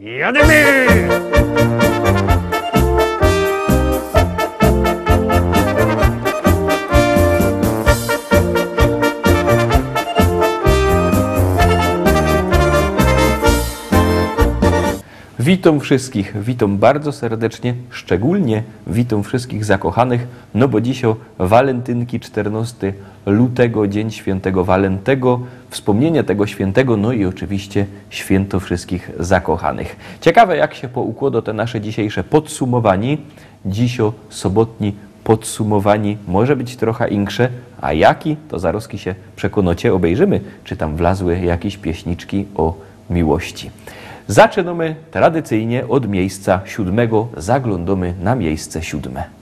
E ademir! Witam wszystkich, witam bardzo serdecznie, szczególnie witam wszystkich zakochanych, no bo dzisiaj walentynki 14 lutego, Dzień Świętego Walentego, wspomnienie tego świętego, no i oczywiście święto wszystkich zakochanych. Ciekawe jak się poukłada te nasze dzisiejsze podsumowanie, dzisio sobotni podsumowani może być trochę inksze, a jaki, to zaroski się przekonacie, obejrzymy, czy tam wlazły jakieś pieśniczki o miłości. Zaczynamy tradycyjnie od miejsca siódmego, zaglądamy na miejsce siódme.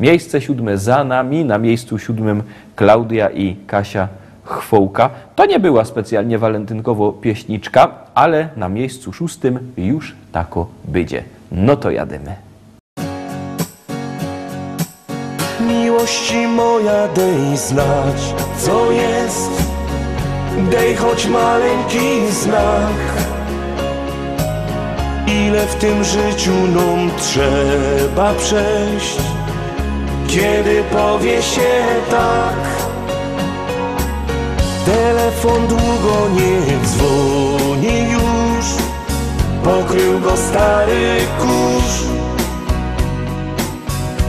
Miejsce siódme za nami, na miejscu siódmym Klaudia i Kasia Chwołka. To nie była specjalnie walentynkowo pieśniczka, ale na miejscu szóstym już tako bydzie. No to jademy. Miłości moja dej znać, co jest, dej choć maleńki znak. Ile w tym życiu nam trzeba przejść, kiedy powie się tak Telefon długo nie dzwoni już. Pokrył go stary kurz.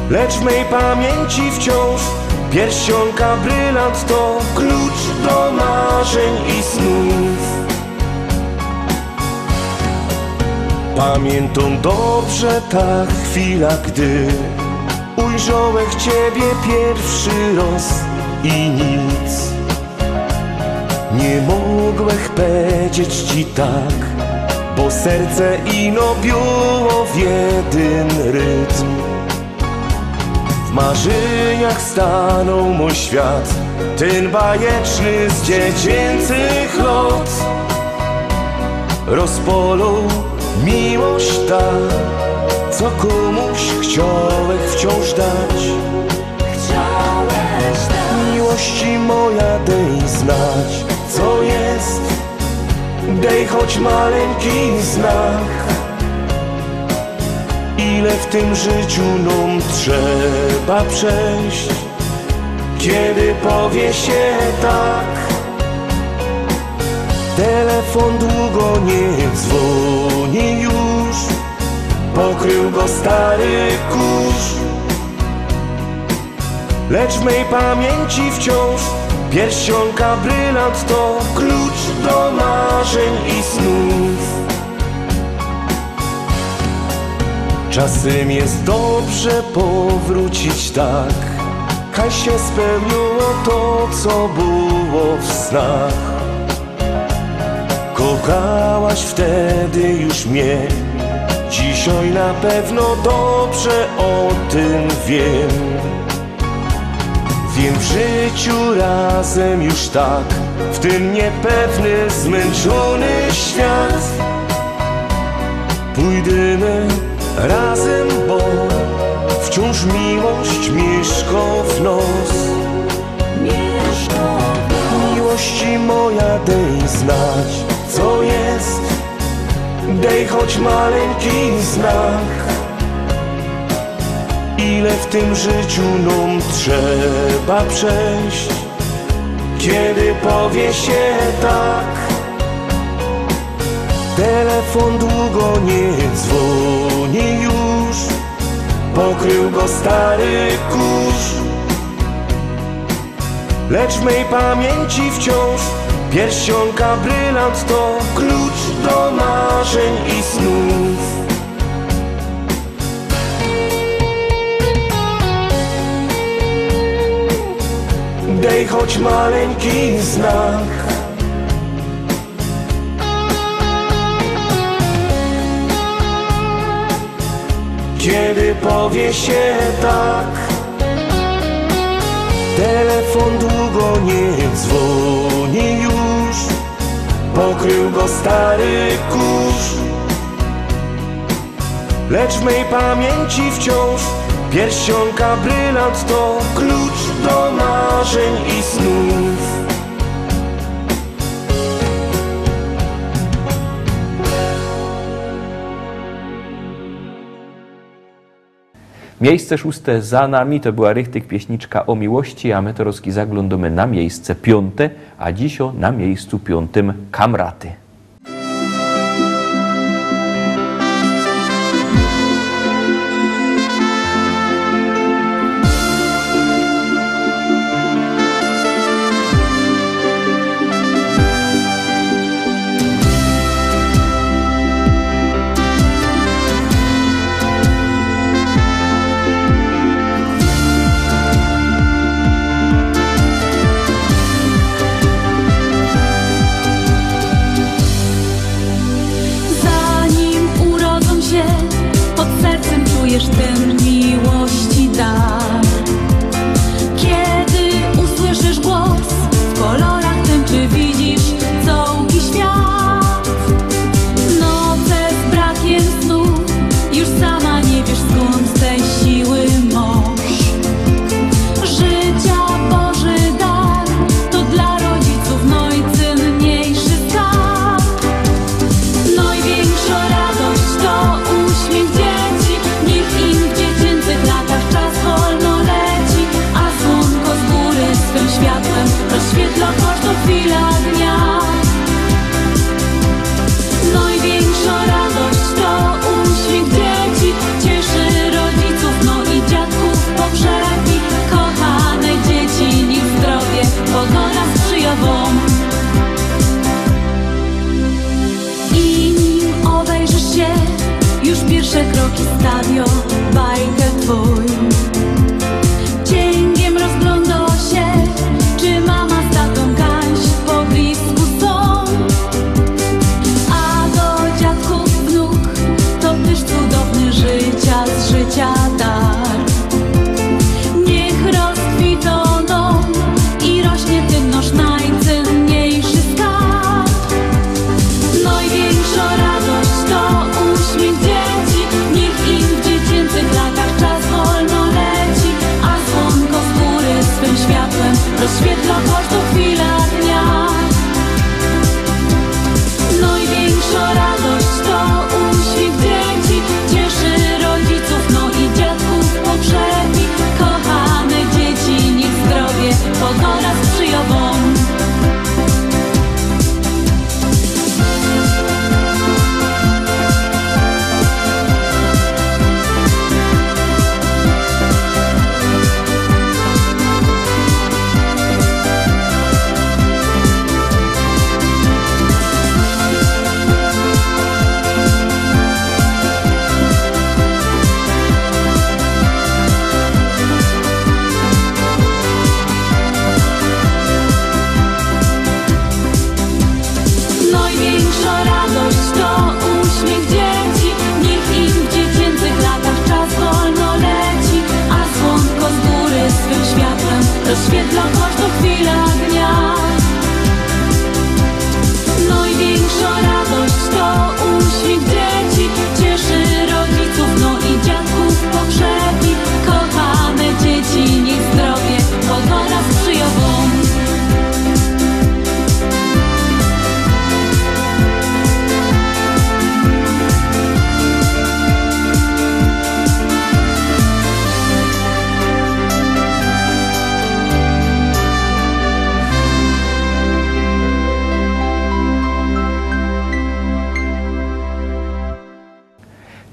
Lecz w mej pamięci wciąż Pierścionka brylant to klucz do marzeń i snów. Pamiętam dobrze ta chwila, gdy Ujrzałem Ciebie pierwszy raz i nic. Nie mogłem powiedzieć Ci tak Bo serce ino biło w jeden rytm. W marzeniach stanął mój świat Ten bajeczny z dziecięcych lot. Rozpolą miłość ta Co komuś chciałeś wciąż dać. Chciałeś dać. Miłości moja dej znać Co jest. Dej choć maleńki znak. Ile w tym życiu nam trzeba przejść? Kiedy powie się tak. Telefon długo nie dzwoni już Pokrył go stary kurz. Lecz w mej pamięci wciąż Pierścionka brylant to klucz do marzeń i snów. Czasem jest dobrze powrócić tak. Kaj się spełniło to, co było w snach. Kochałaś wtedy już mnie Dzisiaj na pewno dobrze o tym wiem. Wiem w życiu razem już tak W tym niepewny, zmęczony świat. Pójdziemy razem, bo Wciąż miłość mieszka w nos. Mieszko Miłości moja dej znać, co jest Dej choć maleńki znak. Ile w tym życiu nam trzeba przejść? Kiedy powie się tak? Telefon długo nie dzwoni już. Pokrył go stary kurz. Lecz w mej pamięci wciąż Pierścionka brylant to klucz do marzeń i snów. Dej choć maleńki znak. Kiedy powie się tak Telefon długo nie dzwoni już Pokrył go stary kurz. Lecz w mej pamięci wciąż Pierścionka brylant to klucz do marzeń i snów Miejsce szóste za nami to była Rychtyk Pieśniczka o miłości, a my to zaglądamy na miejsce piąte, a dzisio na miejscu piątym Kamraty.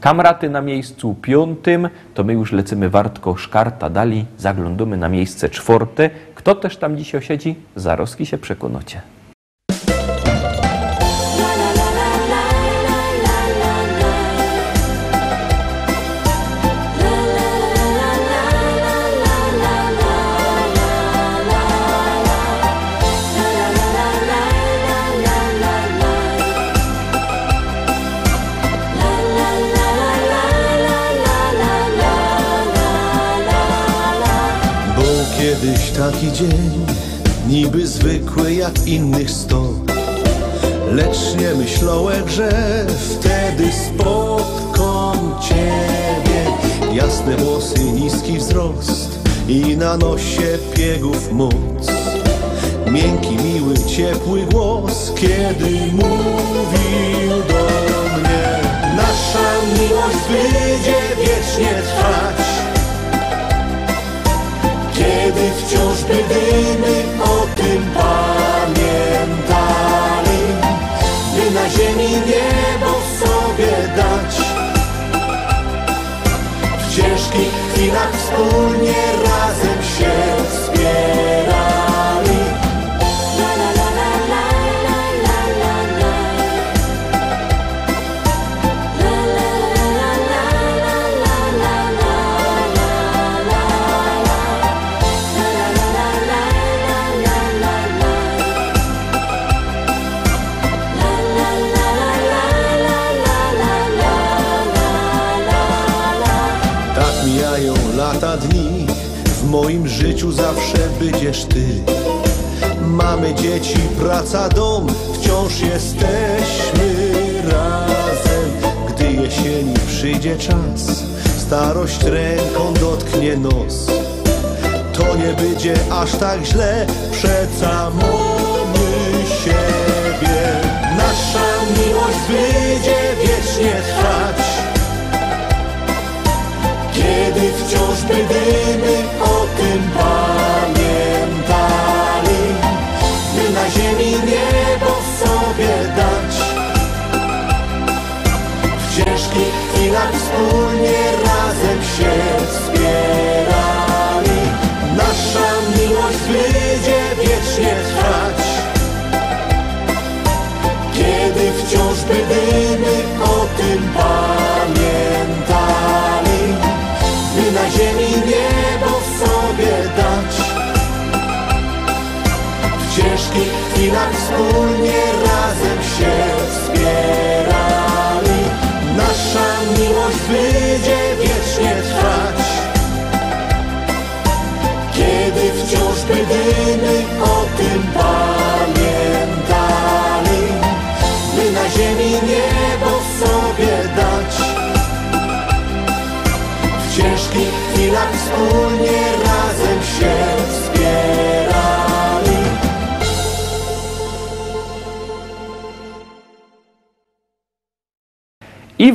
Kamraty na miejscu piątym, to my już lecimy wartko szkarta dali, zaglądamy na miejsce czwarte. Kto też tam dziś osiedzi? Zaroski się przekonacie. Taki dzień, niby zwykły jak innych sto. Lecz nie myślałem, że wtedy spotkam Ciebie. Jasne włosy, niski wzrost i na nosie piegów moc. Miękki, miły, ciepły głos, kiedy mówił do mnie. Nasza miłość będzie wiecznie trwać. Kiedy wciąż będziemy o tym pamiętali. By na ziemi niebo sobie dać. W ciężkich chwilach wspólnie razem się lata dni. W moim życiu zawsze będziesz ty. Mamy dzieci, praca, dom. Wciąż jesteśmy razem. Gdy jesieni przyjdzie czas Starość ręką dotknie nos. To nie będzie aż tak źle. Przeca mamy siebie. Nasza miłość będzie wiecznie trwać kiedy wciąż będziemy o tym pamiętali, by na ziemi niebo sobie dać. W ciężkich chwilach wspólnie razem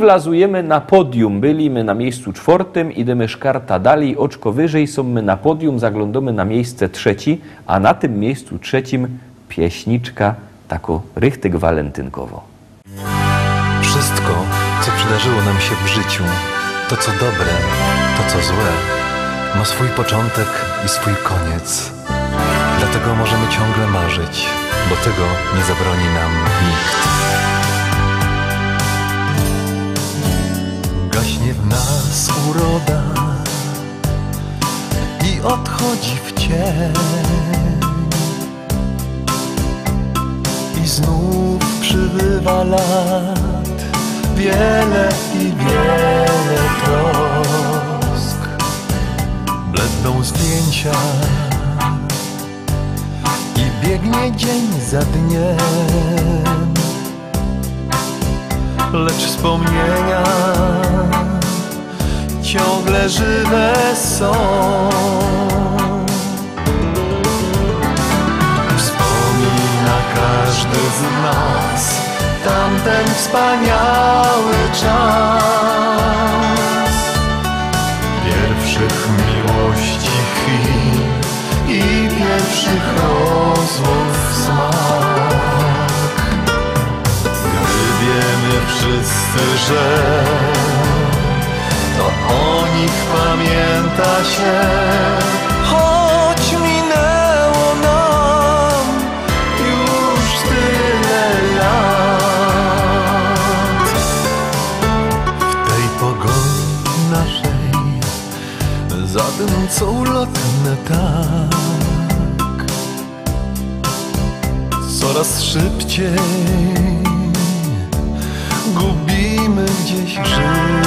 wlazujemy na podium. Byliśmy na miejscu czwartym, idziemy szkarta dalej, oczko wyżej, są my na podium, zaglądamy na miejsce trzeci, a na tym miejscu trzecim pieśniczka tako rychtyk walentynkowo. Wszystko, co przydarzyło nam się w życiu, to co dobre, to co złe, ma swój początek i swój koniec. Dlatego możemy ciągle marzyć, bo tego nie zabroni nam nikt. Gaśnie w nas uroda i odchodzi w cień. I znów przybywa lat wiele i wiele trosk. Bledną zdjęcia i biegnie dzień za dniem. Lecz wspomnienia ciągle żywe są. Wspomina każdy z nas tamten wspaniały czas pierwszych miłości chwil i pierwszych rozmów smak. Gdy wiemy wszyscy, że o nich pamięta się. Choć minęło nam już tyle lat. W tej pogoni naszej zadymcą lotne tak. Coraz szybciej gubimy gdzieś życia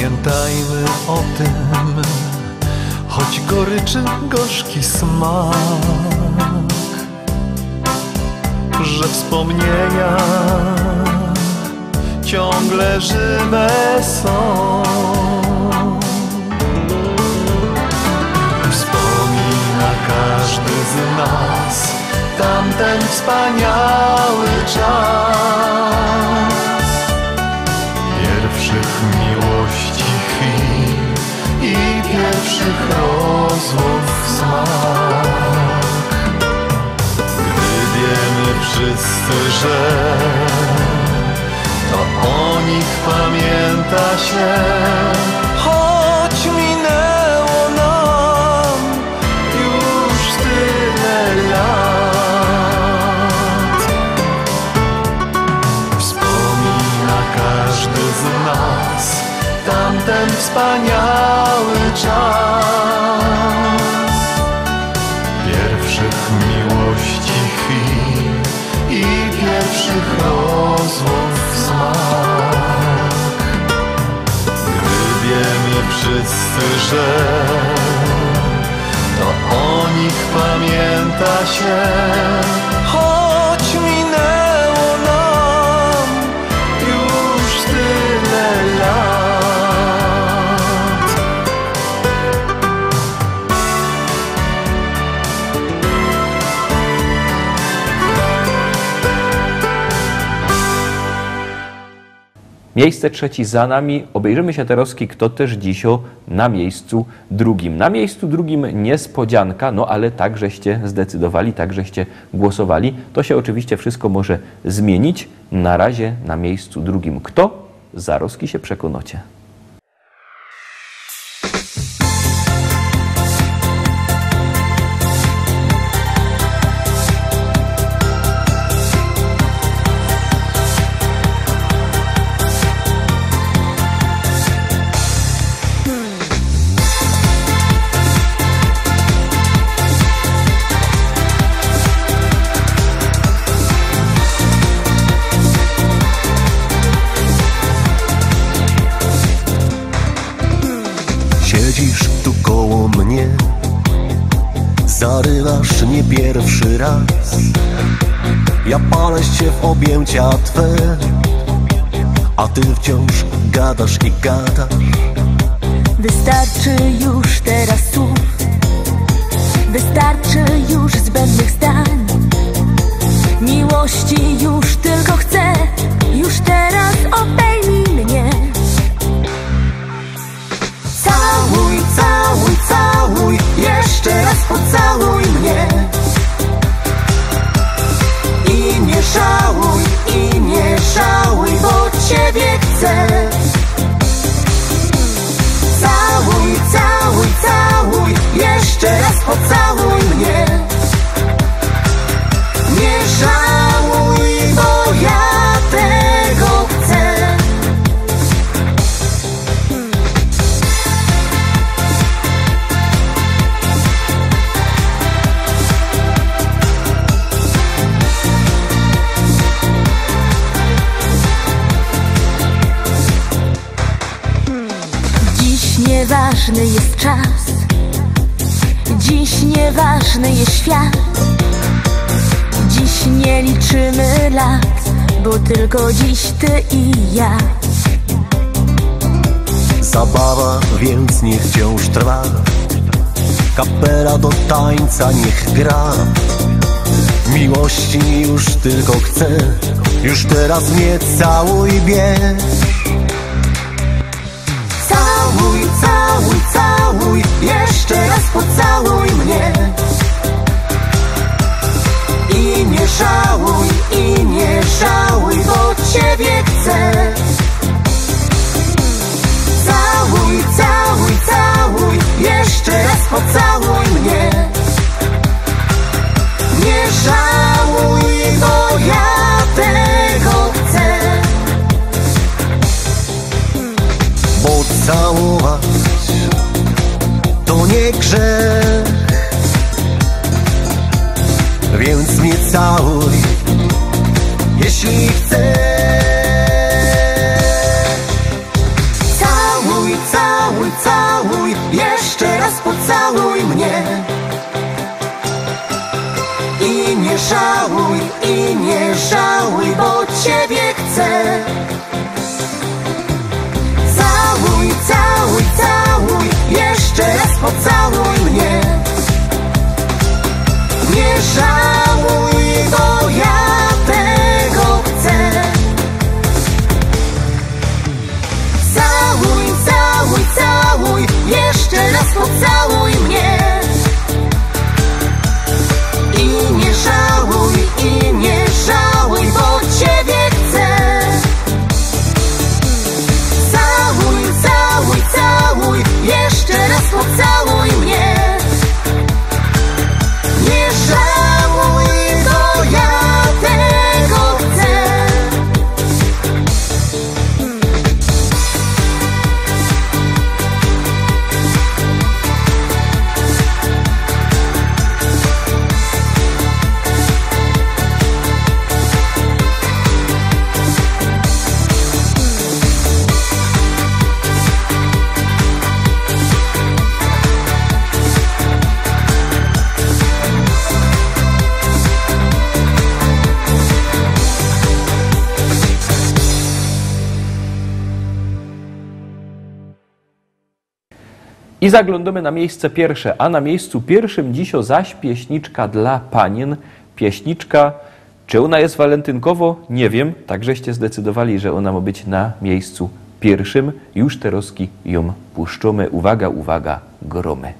Pamiętajmy o tym, choć goryczy gorzki smak, że wspomnienia ciągle żywe są. Wspomina każdy z nas tamten wspaniały czas rozmów smak. Gdy wiemy wszyscy, że to o nich pamięta się, choć minęło nam już tyle lat. Wspomina każdy z nas tamten wspaniały czas pamięta się, Miejsce trzeci za nami. Obejrzymy się teraz, kto też dziś na miejscu drugim. Na miejscu drugim niespodzianka, no ale tak żeście zdecydowali, tak żeście głosowali. To się oczywiście wszystko może zmienić. Na razie na miejscu drugim kto? Zaroski się przekonacie. Siedzisz tu koło mnie. Zarywasz nie pierwszy raz. Ja palę się w objęcia Twe. A Ty wciąż gadasz i gadasz. Wystarczy już teraz słów Wystarczy już zbędnych zdań. Miłości już tylko chcę. Już teraz obejmij mnie Całuj, całuj, całuj Jeszcze raz pocałuj mnie. I nie żałuj, i nie żałuj Bo Ciebie chcę. Całuj, całuj, całuj Jeszcze raz pocałuj mnie. Nie żałuj, nieważny jest świat. Dziś nie liczymy lat Bo tylko dziś ty i ja. Zabawa więc niech wciąż trwa. Kapela do tańca niech gra. Miłości już tylko chcę. Już teraz mnie całuj bierz jeszcze raz pocałuj mnie. I nie żałuj, i nie żałuj, bo Ciebie chcę. Całuj, całuj, całuj, jeszcze raz pocałuj mnie. Nie żałuj, bo nie grzech. Więc mnie całuj, jeśli chcesz. Całuj, całuj, całuj, jeszcze raz pocałuj mnie. I nie żałuj, i nie żałuj, bo Ciebie chcę I zaglądamy na miejsce pierwsze, a na miejscu pierwszym dzisio zaś pieśniczka dla panien. Pieśniczka, czy ona jest walentynkowo? Nie wiem, tak żeście zdecydowali, że ona ma być na miejscu pierwszym. Już teroski ją puszczamy. Uwaga, uwaga, gromy.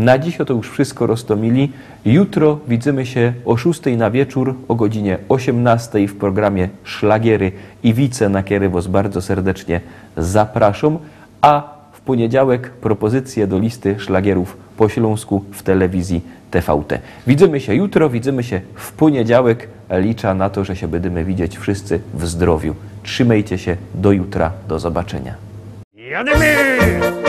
Na dziś to już wszystko roztomili. Jutro widzimy się o 6 na wieczór, o godzinie 18 w programie Szlagiery i Wice Nakiery Was bardzo serdecznie zapraszam. A w poniedziałek propozycje do listy szlagierów po Śląsku w telewizji TVT. Widzimy się jutro, widzimy się w poniedziałek. Liczę na to, że się będziemy widzieć wszyscy w zdrowiu. Trzymajcie się, do jutra, do zobaczenia. Jademy!